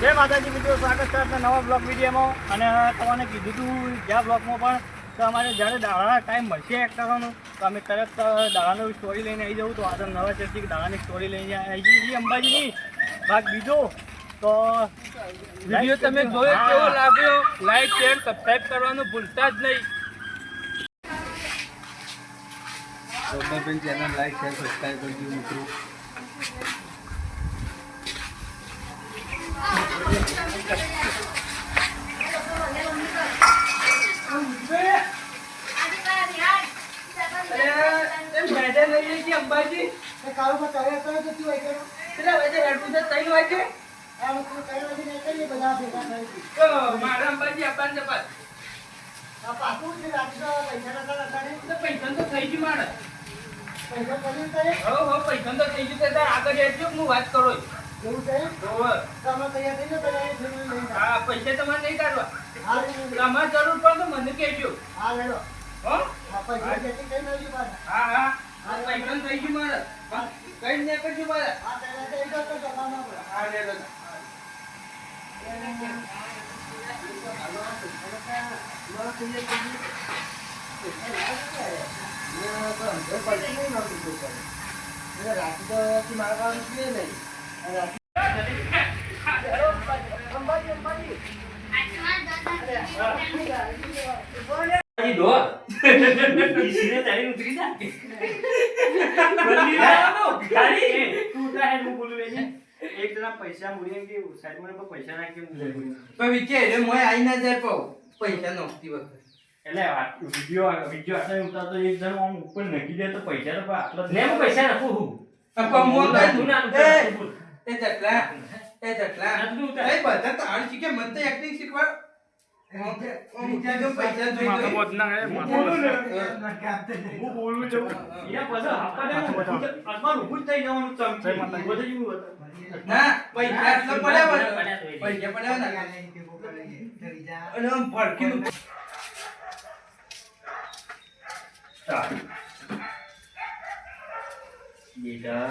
જય માતાજી મિત્રો સ્વાગત છે આપણા નવા બ્લોગ વિડીયોમાં. અને તમને કીધું હતું જ્યાં બ્લોગમાં પણ તો અમારે જ્યારે દાડાના ટાઈમ મળશે એક કરવાનું તો અમે તરત દાડાનો સ્ટોરી લઈને આવી જવું. તો આજે નવા ચર્ચી દાડાની સ્ટોરી લઈને આવી જઈએ. અંબાજીની. ભાગ બીજો. તો વીડિયો તમે જોયો. કેવો લાગ્યો? લાઈક શેર સબસ્ક્રાઈબ કરવાનું ભૂલતા જ નહીં. Gopalbhai channel like share subscribe કરજો મિત્રો. અંબાજી પેલા વચ્ચે હેડવું છે ત્રણ વાગે તો મારા અંબાજી અપાન જપાન તો પૈસા તો થઈ ગયું મારે હો હો, પૈસા તો થઈ ગયું તાર આગળ હેડજો હું વાત કરો હોવે. હા પૈસા તમારે નહીં કાઢવા તમારે જરૂર પડે તો મને કહેજો હો હા હા આ પૈસા થઈ ગયું મારે હા, કઈ ને કરજો મારે હા લે લો. સીધે ચાલીને ઉતરી જા. બંધી જવાનું. ખાલી. તું હું એને. એક જણા પૈસા મૂડી કે પૈસા નાખી. પણ વિચાર મોય આઈ ના જાય પાઉં. પૈસા નોખતી વખતે એટલે આ વીડિયો વીડિયો આટલા ઉતારતો એક જણ આમ ઉપર નાખી દે તો પૈસા તો આટલા હું પૈસા નાખું હું પણ કઈ તું ના એ, જટલા એ જટલા એ બધા તાણ શીખે મને તો એક્ટિંગ શીખવાડ. બેટા.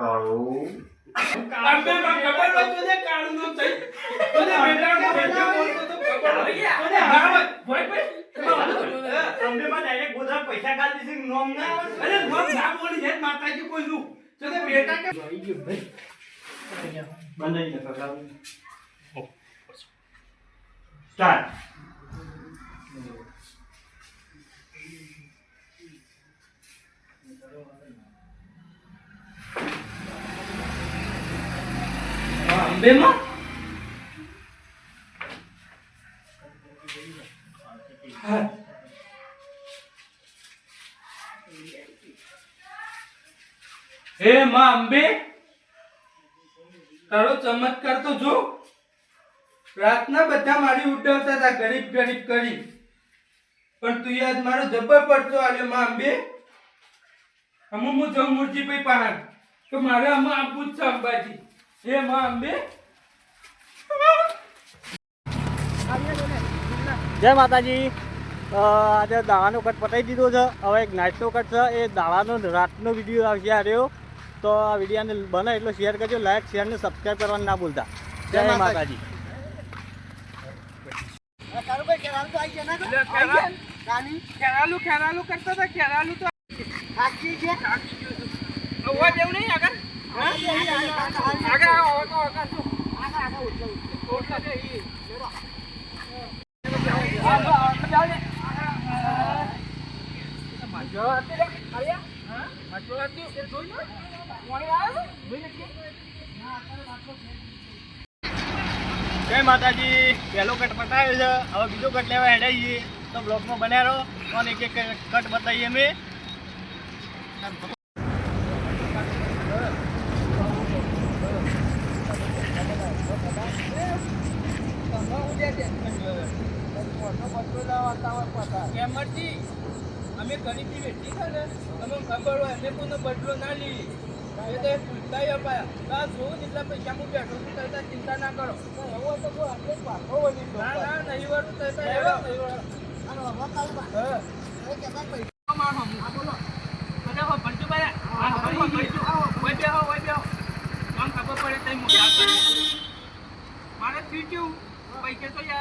કાળો પણ ખબર હોય તો ને કાળું નો થઈ. તો ને બેટા બોલતો તો ખબર હોય. તો ને બરાબર. ભોય ભાઈ. અંબેમાં direct ગોધરા પૈસા ખાલી દીધી, નોમ ના આવે. અરે ભોગ ના બોલી જાય માતાજી કોઈનું. તો ને બેટા કે બંધાઈ નાખો, કાળો. Start. અંબેમાં? હે. માં અંબે, તારો ચમત્કાર તો જો. રાતના બધા મારી ઉડાવતા હતા, ગરીબ ગરીબ કરી. પણ તું યાદ મારો જબર પડતો આવ્યો માં અંબે. અમુ હું જઉં મૂર્તિભાઈ પાણ તો મારે આમાં આપવું જ છે અંબાજી. હે માં અંબે જય માતાજી. આજે દાવાનો કટ પતાવી દીધો છે. હવે એક નાઇટનો કટ છે. એ દાવાનો રાતનો વીડિયો આવશે આ રહ્યો. તો આ વિડીયોને બને એટલો શેર કરજો. લાઈક શેર ને સબસ્ક્રાઈબ કરવાનું ના ભૂલતા. જય માતાજી. ખેરાલું ખેરાલું કરતા હતા ખેરાલું તો આખી છે. નહીં આગળ? જય માતાજી. પહેલો કટ પતાવ્યો છે. હવે બીજો કટ લેવા હેડાઈ છીએ. તો બ્લોગમાં બન્યા રહો. અને એક એક કટ બતાવીએ અમે. અમે ગરીબી વેચી છે ને અમને ખબર બદલો ના લઈએ ને પૈસા હું બેઠો ચિંતા ના કરો ના ના નહીં વાળું તો એટલા હેડો. હા. બધા હો, ભરજો બધા. હા, ભરજો, ભરજો. ઓય બેહો, આમ ખબર પડે તઈ મોઢે હાથ કરી. મારે થયું કેવું? પૈસા તો યાર